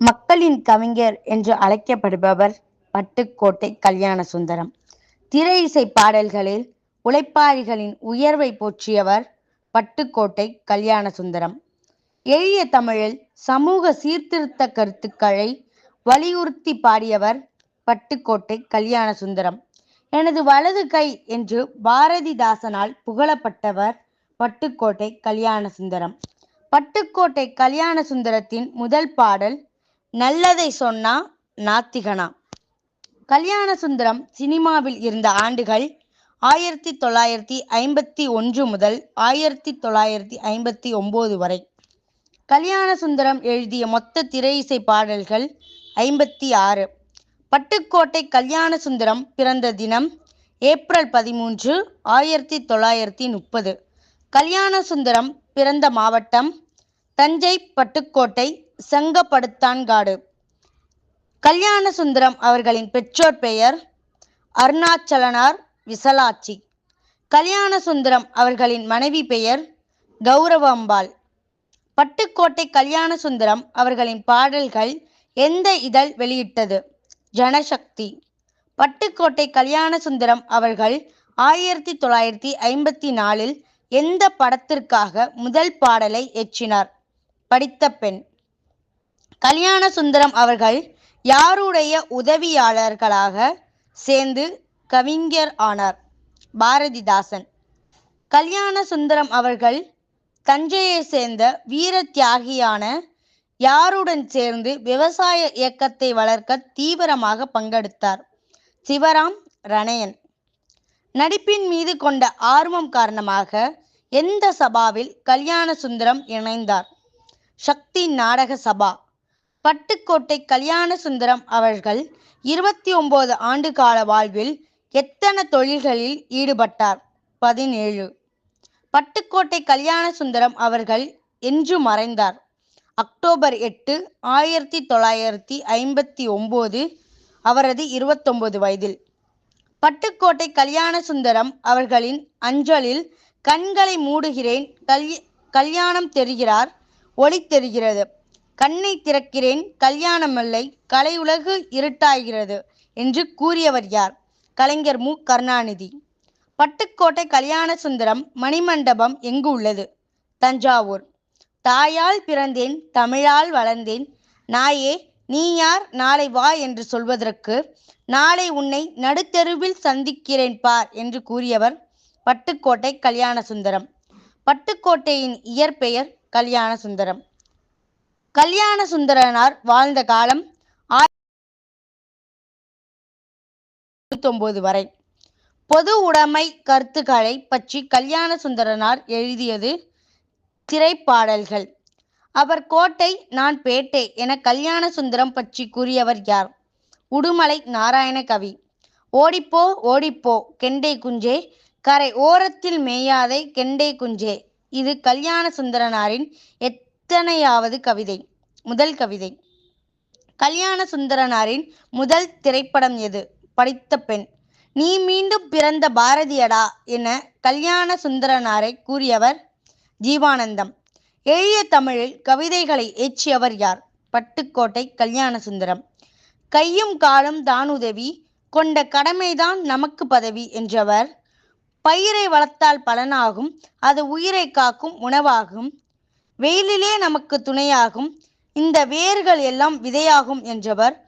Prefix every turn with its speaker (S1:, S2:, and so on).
S1: மக்களின் கவிஞர் என்று அழைக்கப்படுபவர் பட்டுக்கோட்டை கல்யாண சுந்தரம் திரை இசை பாடல்களில் உழைப்பாளிகளின் உயர்வை போற்றியவர் பட்டுக்கோட்டை கல்யாண சுந்தரம் எளிய தமிழில் சமூக சீர்திருத்த கருத்துக்களை வலியுறுத்தி பாடியவர் பட்டுக்கோட்டை கல்யாண சுந்தரம் எனது வலது கை என்று பாரதிதாசனால் புகழப்பட்டவர் பட்டுக்கோட்டை கல்யாண சுந்தரம் பட்டுக்கோட்டை கல்யாண சுந்தரத்தின் முதல் பாடல் நல்லதை சொன்னா நாத்திகனா? கல்யாண சுந்தரம் சினிமாவில் இருந்த ஆண்டுகள் ஆயிரத்தி தொள்ளாயிரத்தி ஐம்பத்தி ஒன்று முதல் ஆயிரத்தி தொள்ளாயிரத்தி ஐம்பத்தி ஒம்பது வரை. கல்யாண சுந்தரம் எழுதிய மொத்த திரை இசை பாடல்கள் ஐம்பத்தி ஆறு. பட்டுக்கோட்டை கல்யாண சுந்தரம் பிறந்த தினம் ஏப்ரல் பதிமூன்று ஆயிரத்தி தொள்ளாயிரத்தி முப்பது. கல்யாண சுந்தரம் பிறந்த மாவட்டம் தஞ்சை பட்டுக்கோட்டை செங்கப்படுத்தான்காடு கல்யாண சுந்தரம் அவர்களின் பெற்றோர் பெயர் அருணாச்சலனார் விசலாட்சி. கல்யாண சுந்தரம் அவர்களின் மனைவி பெயர் கௌரவம்பாள். பட்டுக்கோட்டை கல்யாண சுந்தரம் அவர்களின் பாடல்கள் எந்த இதழ் வெளியிட்டது? ஜனசக்தி. பட்டுக்கோட்டை கல்யாண சுந்தரம் அவர்கள் ஆயிரத்தி தொள்ளாயிரத்தி ஐம்பத்தி நாலில் எந்த படத்திற்காக முதல் பாடலை ஏற்றினார்? படித்த பெண். கல்யாண சுந்தரம் அவர்கள் யாருடைய உதவியாளர்களாக சேர்ந்து கவிஞர் ஆனார்? பாரதிதாசன். கல்யாண சுந்தரம் அவர்கள் தஞ்சையை சேர்ந்த வீர தியாகியான யாருடன் சேர்ந்து விவசாய இயக்கத்தை வளர்க்க தீவிரமாக பங்கெடுத்தார். சிவராம் ரணயன். நடிப்பின் மீது கொண்ட ஆர்வம் காரணமாக எந்த சபாவில் கல்யாண சுந்தரம் இணைந்தார்? சக்தி நாடக சபா. பட்டுக்கோட்டை கல்யாண சுந்தரம் அவர்கள் இருபத்தி ஒன்பது ஆண்டு கால வாழ்வில் எத்தனை தொழில்களில் ஈடுபட்டார்? பதினேழு. பட்டுக்கோட்டை கல்யாண சுந்தரம் அவர்கள் என்று மறைந்தார். அக்டோபர் எட்டு ஆயிரத்தி தொள்ளாயிரத்தி ஐம்பத்தி ஒம்போது அவரது இருபத்தொன்பது வயதில். பட்டுக்கோட்டை கல்யாண சுந்தரம் அவர்களின் அஞ்சலில் கண்களை மூடுகிறேன் கல்யாணம் தெரிகிறார் ஒளி தெரிகிறது. கண்ணை திறக்கிறேன் கல்யாணமல்லை கலை உலகு இருட்டாகிறது என்று கூறியவர் யார்? கலைஞர் மு. கருணாநிதி. பட்டுக்கோட்டை கல்யாண சுந்தரம் மணிமண்டபம் எங்கு உள்ளது? தஞ்சாவூர். தாயால் பிறந்தேன் தமிழால் வளர்ந்தேன். நாயே நீ யார்? நாளை வா என்று சொல்வதற்கு நாளை உன்னை நடுத்தெருவில் சந்திக்கிறேன் பார் என்று கூறியவர் பட்டுக்கோட்டை கல்யாண சுந்தரம். பட்டுக்கோட்டையின் இயற்பெயர் கல்யாண சுந்தரம். கல்யாண சுந்தரனார் வாழ்ந்த காலம் ஒன்பது வரை. பொது உடைமை கருத்துக்களை பற்றி கல்யாண சுந்தரனார் எழுதியது திரைப்பாடல்கள். அவர் கோட்டை நான் பேட்டை என கல்யாண சுந்தரம் பற்றி கூறியவர் யார்? உடுமலை நாராயண கவி ஓடிப்போ ஓடிப்போ கெண்டை குஞ்சே. கரை ஓரத்தில் மேயாதே கெண்டை குஞ்சே. இது கல்யாண சுந்தரனாரின் எத்தனையாவது கவிதை? முதல் கவிதை. கல்யாண சுந்தரனாரின் முதல் திரைப்படம் எது? படித்த பெண். நீ மீண்டும் பிறந்த பாரதியடா என கல்யாண சுந்தரனாரை கூறியவர் ஜீவானந்தம். எளிய தமிழில் கவிதைகளை ஏற்றியவர் யார்? பட்டுக்கோட்டை கல்யாண சுந்தரம். கையும் காலும் தான் உதவி கொண்ட கடமைதான் நமக்கு பதவி என்றவர். பயிரை வளர்த்தால் பலனாகும் அது உயிரை காக்கும் உணவாகும் வெயிலிலே நமக்கு துணையாகும். இந்த வேர்கள் எல்லாம் விதையாகும் என்றவர்